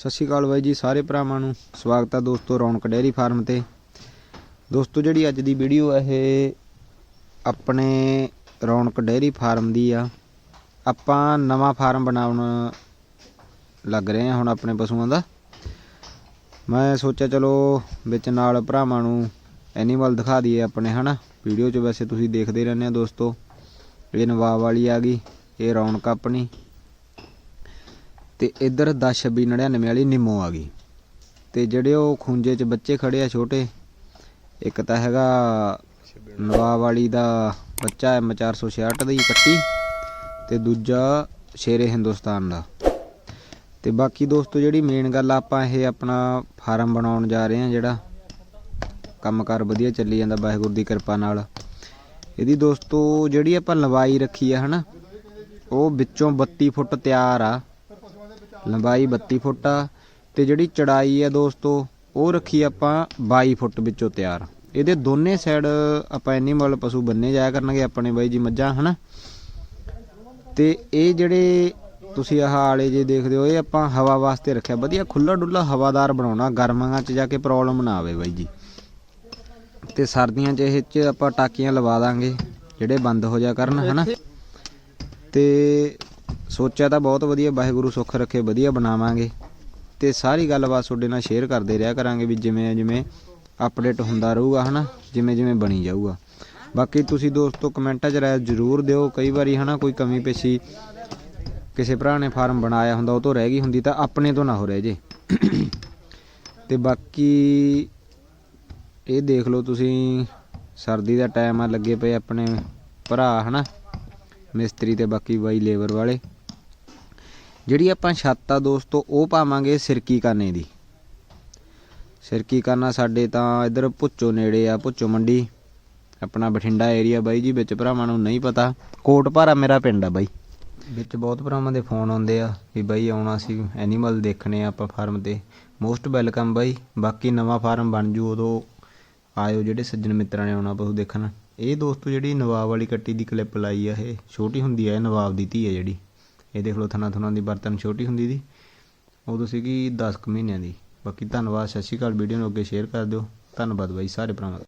ਸਤਿ ਸ਼੍ਰੀ ਅਕਾਲ ਬਾਈ ਜੀ, ਸਾਰੇ ਭਰਾਵਾਂ ਨੂੰ ਸਵਾਗਤ ਹੈ ਦੋਸਤੋ ਰੌਣਕ ਡੇਅਰੀ ਫਾਰਮ ਤੇ। ਦੋਸਤੋ ਜਿਹੜੀ ਅੱਜ ਦੀ ਵੀਡੀਓ ਹੈ ਇਹ ਆਪਣੇ ਰੌਣਕ ਡੇਅਰੀ ਫਾਰਮ ਦੀ ਆ। ਆਪਾਂ ਨਵਾਂ ਫਾਰਮ ਬਣਾਉਣ ਲੱਗ ਰਹੇ ਹਾਂ ਹੁਣ ਆਪਣੇ ਪਸ਼ੂਆਂ ਦਾ। ਮੈਂ ਸੋਚਿਆ ਚਲੋ ਵਿੱਚ ਨਾਲ ਭਰਾਵਾਂ ਨੂੰ ਐਨੀਮਲ ਦਿਖਾ ਦਈਏ ਆਪਣੇ, ਹਨਾ? ਵੀਡੀਓ 'ਚ ਵੈਸੇ ਤੁਸੀਂ ਦੇਖਦੇ ਰਹਿੰਦੇ ਆ ਦੋਸਤੋ। ਇਹ ਨਵਾਬ ਵਾਲੀ ਆ ਗਈ, ਇਹ ਰੌਣਕ ਆਪਣੀ। ਤੇ ਇੱਧਰ 102699 ਵਾਲੀ ਨਿੰਮੋ ਆ ਗਈ। ਤੇ ਜਿਹੜੇ ਉਹ ਖੁੰਝੇ 'ਚ ਬੱਚੇ ਖੜੇ ਆ ਛੋਟੇ, ਇੱਕ ਤਾਂ ਹੈਗਾ ਨਵਾਬ ਵਾਲੀ ਦਾ ਬੱਚਾ ਐਮ 466 ਦੀ ਕੱਟੀ ਤੇ ਦੂਜਾ ਸ਼ੇਰੇ ਹਿੰਦੁਸਤਾਨ ਦਾ। ਤੇ ਬਾਕੀ ਦੋਸਤੋ ਜਿਹੜੀ ਮੇਨ ਗੱਲ ਆਪਾਂ ਇਹ ਆਪਣਾ ਫਾਰਮ ਬਣਾਉਣ ਜਾ ਰਹੇ ਹਾਂ ਜਿਹੜਾ ਕੰਮਕਾਰ ਵਧੀਆ ਚੱਲੀ ਜਾਂਦਾ ਵਾਹਿਗੁਰੂ ਦੀ ਕਿਰਪਾ ਨਾਲ। ਇਹਦੀ ਦੋਸਤੋ ਜਿਹੜੀ ਆਪਾਂ ਲਵਾਈ ਰੱਖੀ ਆ ਹਨਾ, ਉਹ ਵਿੱਚੋਂ 32 ਫੁੱਟ ਤਿਆਰ ਆ। ਲੰਬਾਈ 32 ਫੁੱਟ ਆ, ਤੇ ਜਿਹੜੀ ਚੜਾਈ ਆ ਦੋਸਤੋ, ਉਹ ਰੱਖੀ ਆਪਾਂ 22 ਫੁੱਟ ਵਿੱਚੋਂ ਤਿਆਰ। ਇਹਦੇ ਦੋਨੇ ਸਾਈਡ ਆਪਾਂ ਐਨੀਮਲ ਪਸ਼ੂ ਬੰਨੇ ਜਾਇਆ ਕਰਨਗੇ ਆਪਣੇ ਬਾਈ ਜੀ ਮੱਝਾਂ, ਹਨਾ? ਤੇ ਇਹ ਜਿਹੜੇ ਤੁਸੀਂ ਆਹ ਆਲੇ ਜੇ ਦੇਖਦੇ ਹੋ, ਇਹ ਆਪਾਂ ਹਵਾ ਵਾਸਤੇ ਰੱਖਿਆ। ਵਧੀਆ ਖੁੱਲਾ ਡੁੱਲਾ ਹਵਾਦਾਰ ਬਣਾਉਣਾ ਗਰਮਾਂ 'ਚ ਜਾ ਕੇ ਪ੍ਰੋਬਲਮ ਨਾ ਆਵੇ ਬਾਈ ਜੀ। ਤੇ ਸਰਦੀਆਂ 'ਚ ਇਹ 'ਚ ਆਪਾਂ ਟਾਕੀਆਂ ਲਵਾ ਦਾਂਗੇ, ਜਿਹੜੇ ਬੰਦ ਹੋ ਜਾ ਕਰਨ, ਹਨਾ? ਤੇ ਸੋਚਿਆ ਤਾਂ ਬਹੁਤ ਵਧੀਆ, ਵਾਹਿਗੁਰੂ ਸੁੱਖ ਰੱਖੇ, ਵਧੀਆ ਬਣਾਵਾਂਗੇ। ਤੇ ਸਾਰੀ ਗੱਲਬਾਤ ਤੁਹਾਡੇ ਨਾਲ ਸ਼ੇਅਰ ਕਰਦੇ ਰਿਹਾ ਕਰਾਂਗੇ ਵੀ ਜਿਵੇਂ ਜਿਵੇਂ ਅਪਡੇਟ ਹੁੰਦਾ ਰਹੂਗਾ, ਹਨਾ? ਜਿਵੇਂ ਜਿਵੇਂ ਬਣੀ ਜਾਊਗਾ। ਬਾਕੀ ਤੁਸੀਂ ਦੋਸਤੋ ਕਮੈਂਟਾਂ 'ਚ ਰਾਏ ਜ਼ਰੂਰ ਦਿਓ। ਕਈ ਵਾਰੀ, ਹਨਾ, ਕੋਈ ਕਮੀ ਪੇਸ਼ੀ ਕਿਸੇ ਭਰਾ ਨੇ ਫਾਰਮ ਬਣਾਇਆ ਹੁੰਦਾ, ਉਹ ਤੋਂ ਰਹਿ ਗਈ ਹੁੰਦੀ, ਤਾਂ ਆਪਣੇ ਤੋਂ ਨਾ ਹੋ ਰਹਿ ਜੇ। ਤੇ ਬਾਕੀ ਇਹ ਦੇਖ ਲਓ ਤੁਸੀਂ, ਸਰਦੀ ਦਾ ਟਾਈਮ ਆ, ਲੱਗੇ ਪਏ ਆਪਣੇ ਭਰਾ, ਹਨਾ? ਮਿਸਤਰੀ ਤੇ ਬਾਕੀ ਬਾਈ ਲੇਬਰ ਵਾਲੇ। ਜਿਹੜੀ ਆਪਾਂ ਛੱਤ ਆ ਦੋਸਤੋ, ਉਹ ਪਾਵਾਂਗੇ ਸਿਰਕੀ ਕਾਨੇ ਦੀ। ਸਿਰਕੀ ਕਾਨਾ ਸਾਡੇ ਤਾਂ ਇਧਰ ਭੁੱਚੋ ਨੇੜੇ ਆ, ਭੁੱਚੋ ਮੰਡੀ। ਆਪਣਾ ਬਠਿੰਡਾ ਏਰੀਆ ਬਾਈ ਜੀ, ਵਿੱਚ ਭਰਾਵਾਂ ਨੂੰ ਨਹੀਂ ਪਤਾ। ਕੋਟ ਭਾਰਾ ਮੇਰਾ ਪਿੰਡ ਆ ਬਾਈ। ਵਿੱਚ ਬਹੁਤ ਭਰਾਵਾਂ ਦੇ ਫੋਨ ਆਉਂਦੇ ਆ ਵੀ ਬਾਈ ਆਉਣਾ ਸੀ ਐਨੀਮਲ ਦੇਖਣੇ ਆ ਆਪਾਂ ਫਾਰਮ ਤੇ। ਮੋਸਟ ਵੈਲਕਮ ਬਾਈ। ਬਾਕੀ ਨਵਾਂ ਫਾਰਮ ਬਣ ਜੂ ਉਦੋਂ ਆਇਓ ਜਿਹੜੇ ਸੱਜਣ ਮਿੱਤਰਾਂ ਨੇ ਆਉਣਾ ਪਸ਼ੂ ਦੇਖਣ। ਇਹ ਦੋਸਤੋ ਜਿਹੜੀ ਨਵਾਬ ਵਾਲੀ ਕੱਟੀ ਦੀ ਕਲਿੱਪ ਲਾਈ ਆ, ਇਹ ਛੋਟੀ ਹੁੰਦੀ ਆ, ਇਹ ਨਵਾਬ ਦੀ ਧੀ ਆ ਜਿਹੜੀ। ਇਹ ਦੇਖ ਲਓ ਥਣਾ ਥਣਾ ਦੀ ਬਰਤਨ ਛੋਟੀ ਹੁੰਦੀ ਦੀ। ਉਦੋਂ ਸੀਗੀ 10 ਕੁ ਮਹੀਨਿਆਂ ਦੀ। ਬਾਕੀ ਧੰਨਵਾਦ, ਸਤਿ ਸ਼੍ਰੀ ਅਕਾਲ। ਵੀਡੀਓ ਨੂੰ ਅੱਗੇ ਸ਼ੇਅਰ ਕਰ ਦਿਓ। ਧੰਨਵਾਦ ਬਾਈ, ਸਾਰੇ ਭਰਾਵਾਂ ਦਾ।